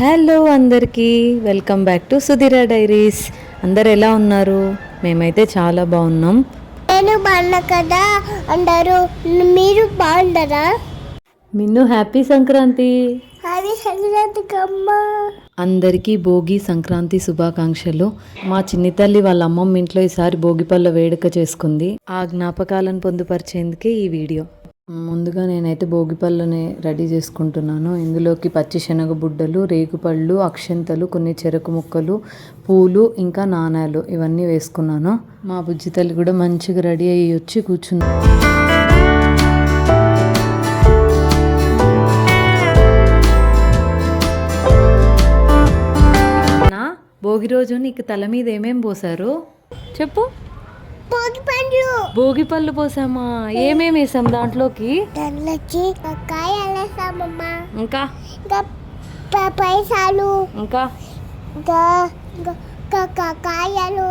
Hello అందరికీ welcome back to Sudhira diaries. అందరు ఎలా ఉన్నారు? మేమైతే చాలా బాగున్నాం. నేను బాగున్నా కదా? అంటారు మీరు బాగుంటారా మిన్ను హ్యాపీ సంక్రాంతి. అమ్మ అందరికీ భోగి సంక్రాంతి శుభాకాంక్షలు. మా చిన్ని తల్లి వాళ్ళ అమ్మమ్మ ఇంట్లో ఈసారి భోగి పళ్ళ వేడుక చేసుకుంది. ఆ జ్ఞాపకాలను పొందుపరిచేందుకే ఈ వీడియో. ముందుగా నేనైతే భోగి పళ్ళని రెడీ చేసుకుంటున్నాను. ఇందులోకి పచ్చి శనగ బుడ్డలు రేగుపళ్ళు అక్షంతలు కొన్ని చెరకు ముక్కలు పూలు ఇంకా నాణాలు ఇవన్నీ వేసుకున్నాను. మా బుజ్జి తల్లి కూడా మంచిగా రెడీ అయ్యి వచ్చి కూర్చుంది. నా భోగి రోజు నీకు తల మీద ఏమేం పోసారు చెప్పు. భోగి పళ్ళు పోసామా? ఏమేమి వేసాం దాంట్లోకి? ఇంకా? ఇంకా పైసాలు ఇంకా? ఇంకా కాయలు.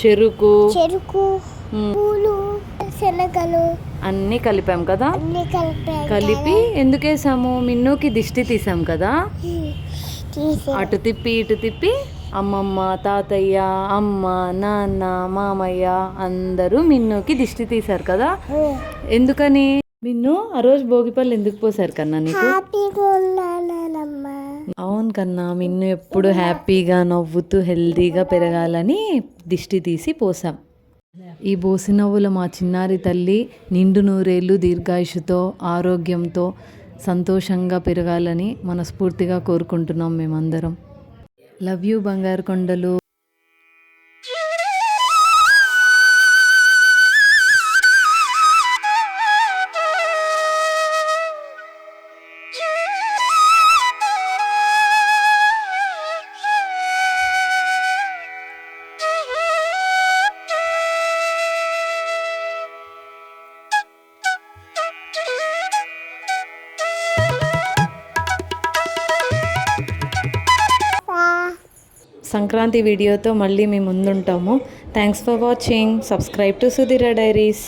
చెరుకు. చెరుకు. పూలు శనగలు. అన్నీ కలిపాం కదా? కలిపాం. కలిపి ఎందుకు వేసాము? మిన్నుకి దిష్టి తీసాం కదా? అటు తిప్పి ఇటు తిప్పి అమ్మమ్మ తాతయ్య అమ్మ నాన్న మామయ్య అందరూ మిన్నుకి దిష్టి తీశారు కదా? ఎందుకని? మిన్ను ఆ రోజు భోగిపళ్ళు ఎందుకు పోసారు కన్నా నీకు? అవును కన్నా మిన్ను ఎప్పుడు హ్యాపీగా నవ్వుతూ హెల్తీగా పెరగాలని దిష్టి తీసి పోసాం ఈ బోసి నవ్వుల మా చిన్నారి తల్లి నిండు నూరేళ్ళు దీర్ఘాయుషుతో ఆరోగ్యంతో సంతోషంగా పెరగాలని మనస్ఫూర్తిగా కోరుకుంటున్నాం మేమందరం. లవ్ యూ బంగారు కొండలు సంక్రాంతి వీడియోతో మళ్ళీ మీ ముందుంటాము. Thanks for watching subscribe to Sudhira diaries